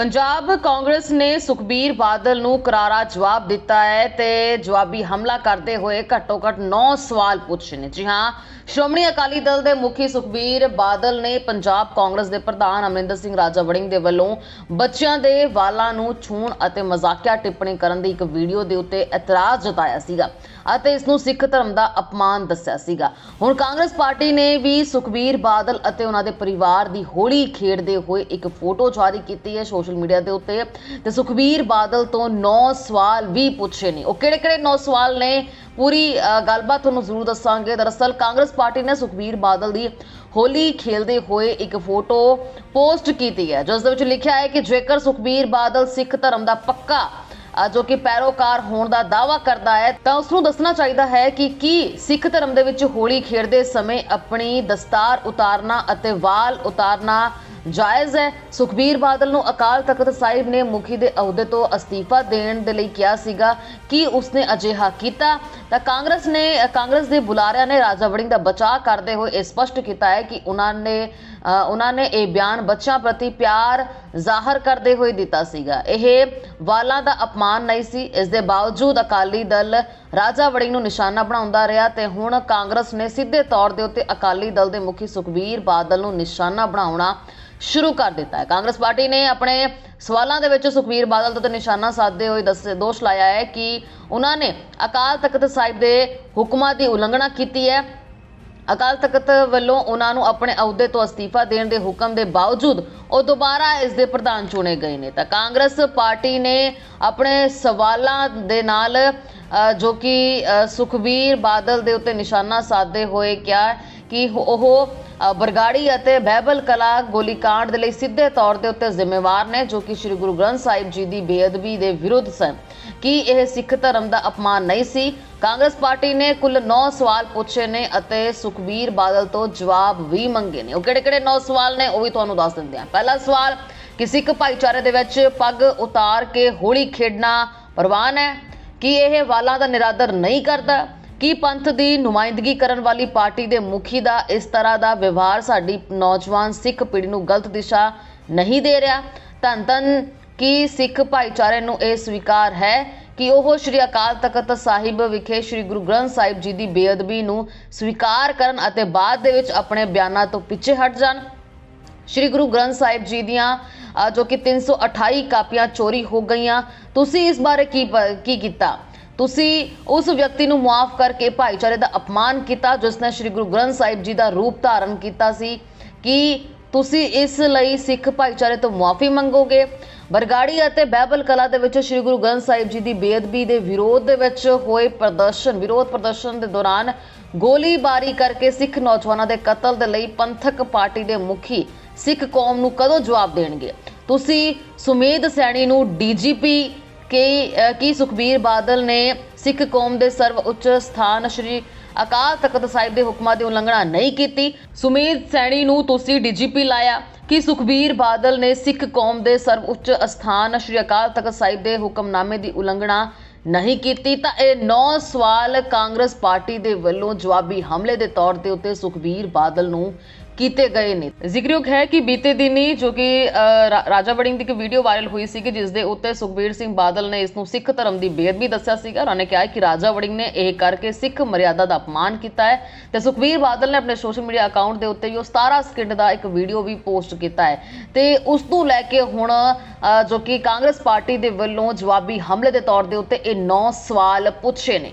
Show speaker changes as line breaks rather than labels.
ਪੰਜਾਬ ਕਾਂਗਰਸ ਨੇ ਸੁਖਬੀਰ ਬਾਦਲ ਨੂੰ ਕਰਾਰਾ ਜਵਾਬ ਦਿੱਤਾ ਹੈ ਤੇ ਜਵਾਬੀ ਹਮਲਾ ਕਰਦੇ ਹੋਏ ਘੱਟੋ ਘੱਟ 9 ਸਵਾਲ ਪੁੱਛੇ ਨੇ। ਜੀ ਹਾਂ, ਸ਼੍ਰੋਮਣੀ ਅਕਾਲੀ ਦਲ ਦੇ ਮੁਖੀ ਸੁਖਬੀਰ ਬਾਦਲ ਨੇ ਪੰਜਾਬ ਕਾਂਗਰਸ ਦੇ ਪ੍ਰਧਾਨ ਅਮਰਿੰਦਰ ਸਿੰਘ ਰਾਜਾ ਵੜਿੰਗ ਦੇ ਵੱਲੋਂ ਬੱਚਿਆਂ ਦੇ ਵਾਲਾਂ ਨੂੰ ਛੂਣ ਅਤੇ ਮਜ਼ਾਕਿਆ ਟਿੱਪਣੀ ਕਰਨ ਦੀ ਇੱਕ ਵੀਡੀਓ ਦੇ ਉੱਤੇ ਇਤਰਾਜ਼ ਜਤਾਇਆ ਸੀਗਾ ਅਤੇ ਇਸ ਨੂੰ ਸਿੱਖ ਧਰਮ ਦਾ ਅਪਮਾਨ ਦੱਸਿਆ ਸੀਗਾ। ਹੁਣ ਕਾਂਗਰਸ ਪਾਰਟੀ ਨੇ ਵੀ ਸੁਖਬੀਰ ਬਾਦਲ ਅਤੇ ਉਹਨਾਂ ਦੇ ਪਰਿਵਾਰ ਦੀ ਹੋਲੀ ਖੇਡਦੇ ਹੋਏ ਇੱਕ ਫੋਟੋ ਜਾਰੀ ਕੀਤੀ ਹੈ। ਸੋਸ਼ਲ ਮੀਡੀਆ ਦੇ ਉੱਤੇ ਤੇ ਸੁਖਬੀਰ ਬਾਦਲ ਤੋਂ 9 ਸਵਾਲ ਵੀ ਪੁੱਛੇ ਨੇ। ਉਹ ਕਿਹੜੇ-ਕਿਹੜੇ 9 ਸਵਾਲ ਨੇ? ਪੂਰੀ ਗੱਲਬਾਤ ਤੁਹਾਨੂੰ ਜ਼ਰੂਰ ਦੱਸਾਂਗੇ। ਦਰਅਸਲ ਕਾਂਗਰਸ ਪਾਰਟੀ ਨੇ ਸੁਖਬੀਰ ਬਾਦਲ ਦੀ ਹੋਲੀ ਖੇਲਦੇ ਹੋਏ ਇੱਕ ਫੋਟੋ ਪੋਸਟ ਕੀਤੀ ਹੈ, ਜਿਸ ਦੇ ਵਿੱਚ ਲਿਖਿਆ ਹੈ ਕਿ ਜੇਕਰ ਸੁਖਬੀਰ ਬਾਦਲ ਸਿੱਖ ਧਰਮ ਦਾ ਪੱਕਾ ਜੋ ਕਿ ਪੈਰੋਕਾਰ ਹੋਣ ਦਾ ਦਾਵਾ ਕਰਦਾ ਹੈ, ਤਾਂ ਉਸ ਨੂੰ ਦੱਸਣਾ ਚਾਹੀਦਾ ਹੈ ਕਿ ਕੀ ਸਿੱਖ ਧਰਮ ਦੇ ਵਿੱਚ ਹੋਲੀ ਖੇਡਦੇ ਸਮੇਂ ਆਪਣੀ ਦਸਤਾਰ ਉਤਾਰਨਾ ਅਤੇ ਵਾਲ ਉਤਾਰਨਾ ਜਾਇਜ਼ ਹੈ। ਸੁਖਬੀਰ ਬਾਦਲ ਨੂੰ ਅਕਾਲ ਤਖਤ ਸਾਹਿਬ ਨੇ ਮੁਖੀ ਦੇ ਅਹੁਦੇ ਤੋਂ ਅਸਤੀਫਾ ਦੇਣ ਦੇ ਲਈ ਕਿਹਾ ਸੀਗਾ ਕਿ ਉਸਨੇ ਅਜਿਹਾ ਕੀਤਾ। ਤਾਂ ਕਾਂਗਰਸ ਨੇ, ਕਾਂਗਰਸ ਦੇ ਬੁਲਾਰਿਆਂ ਨੇ ਰਾਜਾ ਵੜਿੰਗ ਦਾ ਬਚਾਅ ਕਰਦੇ ਹੋਏ ਇਹ ਸਪਸ਼ਟ ਕੀਤਾ ਹੈ ਕਿ ਉਹਨਾਂ ਨੇ ਉਹਨਾਂ ਨੇ ਇਹ ਬਿਆਨ ਬੱਚਿਆਂ ਪ੍ਰਤੀ ਪਿਆਰ ਜ਼ਾਹਰ ਕਰਦੇ ਹੋਏ ਦਿੱਤਾ ਸੀਗਾ। ਇਹ ਵਾਲਾਂ ਦਾ ਅਪਮਾਨ ਨਹੀਂ ਸੀ। ਇਸ ਦੇ ਬਾਵਜੂਦ ਅਕਾਲੀ ਦਲ ਰਾਜਾ ਵੜਿੰਗ ਨੂੰ ਨਿਸ਼ਾਨਾ ਬਣਾਉਂਦਾ ਰਿਹਾ ਤੇ ਹੁਣ ਕਾਂਗਰਸ ਨੇ ਸਿੱਧੇ ਤੌਰ ਦੇ ਉੱਤੇ ਅਕਾਲੀ ਦਲ ਦੇ ਮੁਖੀ ਸੁਖਬੀਰ ਬਾਦਲ ਨੂੰ ਨਿਸ਼ਾਨਾ ਬਣਾਉਣਾ ਸ਼ੁਰੂ ਕਰ ਦਿੱਤਾ ਹੈ। ਕਾਂਗਰਸ ਪਾਰਟੀ ਨੇ ਆਪਣੇ ਸਵਾਲਾਂ ਦੇ ਵਿੱਚ ਸੁਖਬੀਰ ਬਾਦਲ ਤੇ ਨਿਸ਼ਾਨਾ ਸਾਧਦੇ ਹੋਏ ਦੱਸੇ, ਦੋਸ਼ ਲਾਇਆ ਹੈ ਕਿ ਉਹਨਾਂ ਨੇ ਅਕਾਲ ਤਖਤ ਸਾਹਿਬ ਦੇ ਹੁਕਮਾਂ ਦੀ ਉਲੰਘਣਾ ਕੀਤੀ ਹੈ। ਅਕਾਲ ਤਖਤ ਵੱਲੋਂ ਉਹਨਾਂ ਨੂੰ ਆਪਣੇ ਅਹੁਦੇ ਤੋਂ ਅਸਤੀਫਾ ਦੇਣ ਦੇ ਹੁਕਮ ਦੇ ਬਾਵਜੂਦ ਉਹ ਦੁਬਾਰਾ ਇਸ ਦੇ ਪ੍ਰਧਾਨ ਚੁਣੇ ਗਏ ਨੇ। ਤਾਂ ਕਾਂਗਰਸ ਪਾਰਟੀ ਨੇ ਆਪਣੇ ਸਵਾਲਾਂ ਦੇ ਨਾਲ ਜੋ ਕਿ ਸੁਖਬੀਰ ਬਾਦਲ ਦੇ ਉੱਤੇ ਨਿਸ਼ਾਨਾ ਸਾਧਦੇ ਹੋਏ ਕਿਹਾ ਕਿ ਉਹ ਬਰਗਾੜੀ ਅਤੇ ਬਹਿਬਲ ਕਲਾ ਗੋਲੀकांड ਦੇ ਲਈ ਸਿੱਧੇ ਤੌਰ ਦੇ ਉੱਤੇ ਜ਼ਿੰਮੇਵਾਰ ਨੇ, ਜੋ ਕਿ ਸ੍ਰੀ ਗੁਰੂ ਗ੍ਰੰਥ ਸਾਹਿਬ ਜੀ ਦੀ ਬੇਅਦਬੀ ਦੇ ਵਿਰੁੱਧ ਸਨ। ਕਿ ਇਹ ਸਿੱਖ ਧਰਮ ਦਾ ਅਪਮਾਨ ਨਹੀਂ ਸੀ? ਕਾਂਗਰਸ ਪਾਰਟੀ ਨੇ ਕੁੱਲ 9 ਸਵਾਲ ਪੁੱਛੇ ਨੇ ਅਤੇ ਸੁਖਬੀਰ ਬਾਦਲ ਤੋਂ ਜਵਾਬ ਵੀ ਮੰਗੇ ਨੇ। ਉਹ ਕਿਹੜੇ-ਕਿਹੜੇ 9 ਸਵਾਲ ਨੇ, ਉਹ ਵੀ ਤੁਹਾਨੂੰ ਦੱਸ ਦਿੰਦੇ ਹਾਂ। ਪਹਿਲਾ ਸਵਾਲ, ਕਿ ਸਿੱਖ ਭਾਈਚਾਰੇ ਦੇ ਵਿੱਚ ਪੱਗ ਉਤਾਰ ਕੇ ਹੋਲੀ ਖੇਡਣਾ ਪ੍ਰਵਾਨ ਹੈ ਕੀ ਇਹ ਵਾਲਾਂ ਦਾ ਨਿਰਾਦਰ ਨਹੀਂ ਕਰਦਾ? ਕੀ ਪੰਥ ਦੀ ਨੁਮਾਇੰਦਗੀ ਕਰਨ ਵਾਲੀ ਪਾਰਟੀ ਦੇ ਮੁਖੀ ਦਾ ਇਸ ਤਰ੍ਹਾਂ ਦਾ ਵਿਵਹਾਰ ਸਾਡੀ ਨੌਜਵਾਨ ਸਿੱਖ ਪੀੜ੍ਹੀ ਨੂੰ ਗਲਤ ਦਿਸ਼ਾ ਨਹੀਂ ਦੇ ਰਿਹਾ? ਧੰਨ ਧੰਨ, ਕੀ ਸਿੱਖ ਭਾਈਚਾਰੇ ਨੂੰ ਇਹ ਸਵੀਕਾਰ ਹੈ ਕਿ ਉਹ ਸ਼੍ਰੀ ਅਕਾਲ ਤਖਤ ਸਾਹਿਬ ਵਿਖੇ ਸ਼੍ਰੀ ਗੁਰੂ ਗ੍ਰੰਥ ਸਾਹਿਬ ਜੀ ਦੀ ਬੇਅਦਬੀ ਨੂੰ ਸਵੀਕਾਰ ਕਰਨ ਅਤੇ ਬਾਅਦ ਦੇ ਵਿੱਚ ਆਪਣੇ ਬਿਆਨਾਂ ਤੋਂ ਪਿੱਛੇ ਹਟ ਜਾਣ? ਸ਼੍ਰੀ ਗੁਰੂ ਗ੍ਰੰਥ ਸਾਹਿਬ ਜੀ ਦੀਆਂ ਜੋ ਕਿ 328 ਕਾਪੀਆਂ ਚੋਰੀ ਹੋ ਗਈਆਂ। ਤੁਸੀਂ ਇਸ ਬਾਰੇ ਕੀ ਪ- ਕੀ ਕੀਤਾ? ਤੁਸੀਂ ਉਸ ਵਿਅਕਤੀ ਨੂੰ ਮੁਆਫ ਕਰਕੇ ਭਾਈਚਾਰੇ ਦਾ ਅਪਮਾਨ ਕੀਤਾ, ਜਿਸ ਨੇ ਸ਼੍ਰੀ ਗੁਰੂ ਗ੍ਰੰਥ ਸਾਹਿਬ ਜੀ ਦਾ ਰੂਪ ਧਾਰਨ ਕੀਤਾ ਸੀ। ਕਿ ਤੁਸੀਂ ਇਸ ਲਈ ਸਿੱਖ ਭਾਈਚਾਰੇ ਤੋਂ ਮੁਆਫੀ ਮੰਗੋਗੇ? ਬਰਗਾੜੀ ਅਤੇ ਬਹਿਬਲ ਕਲਾ ਦੇ ਵਿੱਚ ਸ਼੍ਰੀ ਗੁਰੂ ਗ੍ਰੰਥ ਸਾਹਿਬ ਜੀ ਦੀ ਬੇਅਦਬੀ ਦੇ ਵਿਰੋਧ ਦੇ ਵਿੱਚ ਹੋਏ ਪ੍ਰਦਰਸ਼ਨ, ਵਿਰੋਧ ਪ੍ਰਦਰਸ਼ਨ ਦੇ ਦੌਰਾਨ ਗੋਲੀਬਾਰੀ ਕਰਕੇ ਸਿੱਖ ਨੌਜਵਾਨਾਂ ਦੇ ਕਤਲ ਦੇ ਲਈ ਪੰਥਕ ਪਾਰਟੀ ਦੇ ਮੁਖੀ ਸਿੱਖ ਕੌਮ ਨੂੰ ਕਦੋਂ ਜਵਾਬ ਦੇਣਗੇ? ਤੁਸੀਂ ਸੁਮੇਧ ਸੈਣੀ ਨੂੰ ਡੀਜੀਪੀ ਕਿ ਕੀ ਸੁਖਬੀਰ ਬਾਦਲ ਨੇ ਸਿੱਖ ਕੌਮ ਦੇ ਸਰਵ ਉੱਚ ਸਥਾਨ ਸ਼੍ਰੀ ਅਕਾਲ ਤਖਤ ਸਾਹਿਬ ਦੇ ਹੁਕਮਾਂ ਦੀ ਉਲੰਘਣਾ ਨਹੀਂ ਕੀਤੀ। ਸੁਮੇਧ ਸੈਣੀ ਨੂੰ ਤੁਸੀਂ ਡੀਜੀਪੀ ਲਾਇਆ। ਕਿ ਸੁਖਬੀਰ ਬਾਦਲ ਨੇ ਸਿੱਖ ਕੌਮ ਦੇ ਸਰਵ ਉੱਚ ਸਥਾਨ ਸ਼੍ਰੀ ਅਕਾਲ ਤਖਤ ਸਾਹਿਬ ਦੇ ਹੁਕਮਨਾਮੇ ਦੀ ਉਲੰਘਣਾ ਨਹੀਂ ਕੀਤੀ? ਤਾਂ ਇਹ ਨੌ ਸਵਾਲ ਕਾਂਗਰਸ ਪਾਰਟੀ ਦੇ ਵੱਲੋਂ ਜਵਾਬੀ ਹਮਲੇ ਦੇ ਤੌਰ ਤੇ ਉੱਤੇ ਸੁਖਬੀਰ ਬਾਦਲ ਨੂੰ ਕੀਤੇ ਗਏ ਨੇ। ਜ਼ਿਕਰਯੋਗ ਹੈ ਕਿ ਬੀਤੇ ਦਿਨੀ ਜੋ ਕਿ ਰਾਜਾ ਵੜਿੰਗ ਦੀ ਇੱਕ ਵੀਡੀਓ ਵਾਇਰਲ ਹੋਈ ਸੀ ਕਿ ਜਿਸ ਦੇ ਉੱਤੇ ਸੁਖਬੀਰ ਸਿੰਘ ਬਾਦਲ ਨੇ ਇਸ ਨੂੰ ਸਿੱਖ ਧਰਮ ਦੀ ਬੇਅਦਬੀ ਦੱਸਿਆ ਸੀਗਾ ਉਹਨਾਂ ਨੇ ਕਿਹਾ ਕਿ ਰਾਜਾ ਵੜਿੰਗ ਨੇ ਇਹ ਕਰਕੇ ਸਿੱਖ ਮਰਿਆਦਾ ਦਾ ਅਪਮਾਨ ਕੀਤਾ ਹੈ। ਤੇ ਸੁਖਬੀਰ ਬਾਦਲ ਨੇ ਆਪਣੇ ਸੋਸ਼ਲ ਮੀਡੀਆ ਅਕਾਊਂਟ ਦੇ ਉੱਤੇ ਵੀ ਉਹ 17 ਸਕਿੰਟ ਦਾ ਇੱਕ ਵੀਡੀਓ ਵੀ ਪੋਸਟ ਕੀਤਾ ਹੈ। ਤੇ ਉਸ ਨੂੰ ਲੈ ਕੇ ਹੁਣ ਜੋ ਕਿ ਕਾਂਗਰਸ ਪਾਰਟੀ ਦੇ ਵੱਲੋਂ ਜਵਾਬੀ ਹਮਲੇ ਦੇ ਤੌਰ ਦੇ ਉੱਤੇ ਇਹ 9 ਸਵਾਲ ਪੁੱਛੇ ਨੇ।